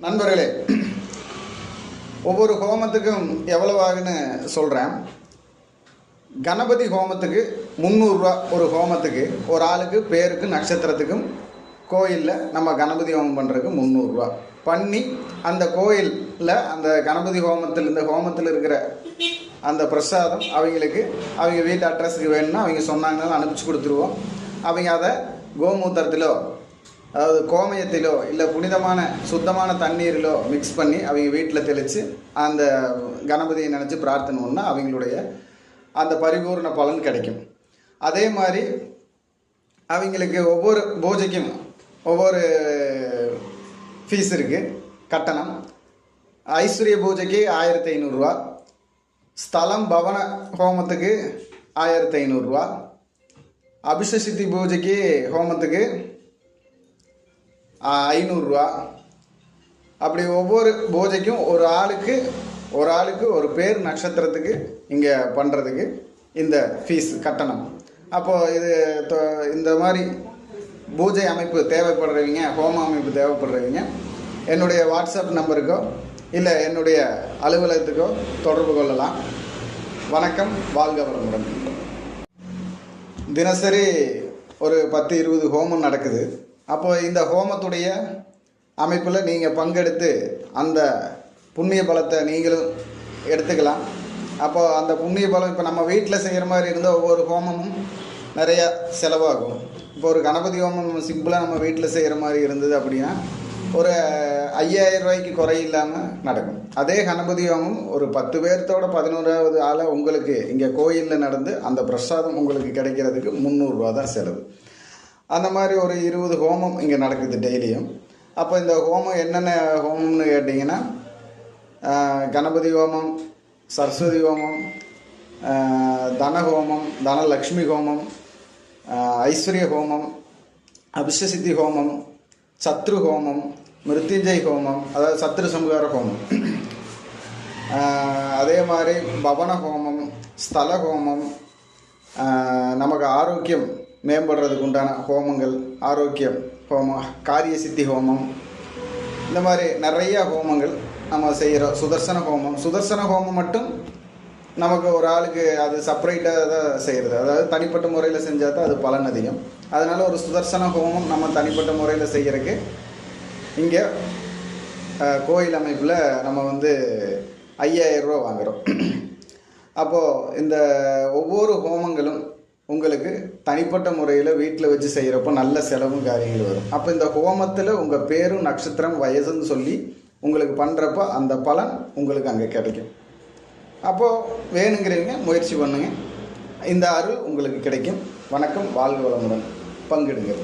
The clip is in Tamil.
நண்பர்களே ஒவ்வொரு ஹோமத்துக்கும் எவ்வளவு ஆகுன்னு சொல்கிறேன் கணபதி ஹோமத்துக்கு முந்நூறுரூவா ஒரு ஹோமத்துக்கு ஒரு ஆளுக்கு பேருக்கு நட்சத்திரத்துக்கும் கோயிலில் நம்ம கணபதி ஹோமம் பண்ணுறதுக்கு முந்நூறுரூவா பண்ணி அந்த கோயிலில் அந்த கணபதி ஹோமத்தில் இந்த ஹோமத்தில் இருக்கிற அந்த பிரசாதம் அவங்களுக்கு அவங்க வீட்டு அட்ரஸுக்கு வேணும்னா அவங்க சொன்னாங்கனாலும் அனுப்பிச்சு கொடுத்துருவோம். அவங்க அதை கோமூத்திரத்திலோ அதாவது கோமயத்திலோ இல்லை புனிதமான சுத்தமான தண்ணீரிலோ மிக்ஸ் பண்ணி அவங்க வீட்டில் தெளித்து அந்த கணபதியை நினச்சி பிரார்த்தனை பண்ணால் அவங்களுடைய அந்த பரிபூர்ண பலன் கிடைக்கும். அதே மாதிரி அவங்களுக்கு ஒவ்வொரு பூஜைக்கும் ஒவ்வொரு ஃபீஸ் இருக்குது கட்டணம். ஐஸ்வர்ய பூஜைக்கு ஆயிரத்தி ஐநூறுரூவா ஸ்தலம் பவன ஹோமத்துக்கு ஆயிரத்தி ஐநூறுரூவா அபிஷசித்தி பூஜைக்கு ஹோமத்துக்கு ஐநூறுரூவா. அப்படி ஒவ்வொரு பூஜைக்கும் ஒரு ஆளுக்கு ஒரு ஆளுக்கு ஒரு பேர் நட்சத்திரத்துக்கு இங்கே பண்ணுறதுக்கு இந்த ஃபீஸ் கட்டணம். அப்போது இது இந்த மாதிரி பூஜை அமைப்பு தேவைப்படுறவங்க ஹோம அமைப்பு தேவைப்படுறவங்க என்னுடைய வாட்ஸ்அப் நம்பருக்கோ இல்லை என்னுடைய அலுவலகத்துக்கோ தொடர்பு கொள்ளலாம். வணக்கம் வாழ்க வளமுடன். தினசரி ஒரு பத்து இருபது ஹோமம் நடக்குது. அப்போ இந்த ஹோமத்துடைய அமைப்பில் நீங்கள் பங்கெடுத்து அந்த புண்ணிய பலத்தை நீங்களும் எடுத்துக்கலாம். அப்போ அந்த புண்ணிய பலம் இப்போ நம்ம வீட்டில் செய்கிற மாதிரி இருந்த ஒவ்வொரு ஹோமமும் நிறையா செலவாகும். இப்போ ஒரு கணபதி ஹோமம் சிம்பிளாக நம்ம வீட்டில் செய்கிற மாதிரி இருந்தது அப்படின்னா ஒரு ஐயாயிரம் ரூபாய்க்கு குறை இல்லாமல் நடக்கும். அதே கணபதி ஹோமம் ஒரு பத்து பேர்த்தோட பதினோராவது ஆளை உங்களுக்கு இங்கே கோயிலில் நடந்து அந்த பிரசாதம் உங்களுக்கு கிடைக்கிறதுக்கு முந்நூறுரூவா தான் செலவு. அந்த மாதிரி ஒரு இருபது ஹோமம் இங்கே நடக்குது டெய்லியும். அப்போ இந்த ஹோமம் என்னென்ன ஹோமம்னு கேட்டிங்கன்னா கணபதி ஹோமம் சரஸ்வதி ஹோமம் ஆஹ், தன ஹோமம் தனலக்ஷ்மி ஹோமம் ஐஸ்வர்ய ஹோமம் அபிஷசித்தி ஹோமம் சத்ரு ஹோமம் மிருத்யுஞ்சய் ஹோமம் அதாவது சத்ரு சம்ஹார ஹோமம். அதே மாதிரி பவன ஹோமம் ஸ்தல ஹோமம் நமக்கு ஆரோக்கியம் மேம்படுறதுக்கு உண்டான ஹோமங்கள் ஆரோக்கியம் ஹோமம் காரிய சித்தி ஹோமம். இந்த மாதிரி நிறையா ஹோமங்கள் நம்ம செய்கிறோம் சுதர்சன ஹோமம். சுதர்சன ஹோமம் மட்டும் நமக்கு ஒரு ஆளுக்கு அது செப்பரேட்டாக தான் செய்கிறது அதாவது தனிப்பட்ட முறையில் செஞ்சால் தான் அது பலன் அதிகம். அதனால் ஒரு சுதர்சன ஹோமம் நம்ம தனிப்பட்ட முறையில் செய்கிறதுக்கு இங்கே கோயில் அமைப்பில் நம்ம வந்து ஐயாயிரம் ரூபா வாங்குகிறோம் அப்போது இந்த ஒவ்வொரு ஹோமங்களும் உங்களுக்கு தனிப்பட்ட முறையில் வீட்டில் வச்சு செய்கிறப்போ நல்ல செலவும் காரியங்கள் வரும். அப்போ இந்த ஹோமத்தில் உங்கள் பேரும் நட்சத்திரம் வயசுன்னு சொல்லி உங்களுக்கு பண்ணுறப்போ அந்த பலன் உங்களுக்கு அங்கே கிடைக்கும். அப்போது வேணுங்கிறவங்க முயற்சி பண்ணுங்க. இந்த அருள் உங்களுக்கு கிடைக்கும். வணக்கம் வாழ்க வளமுடன். பங்கிடுங்க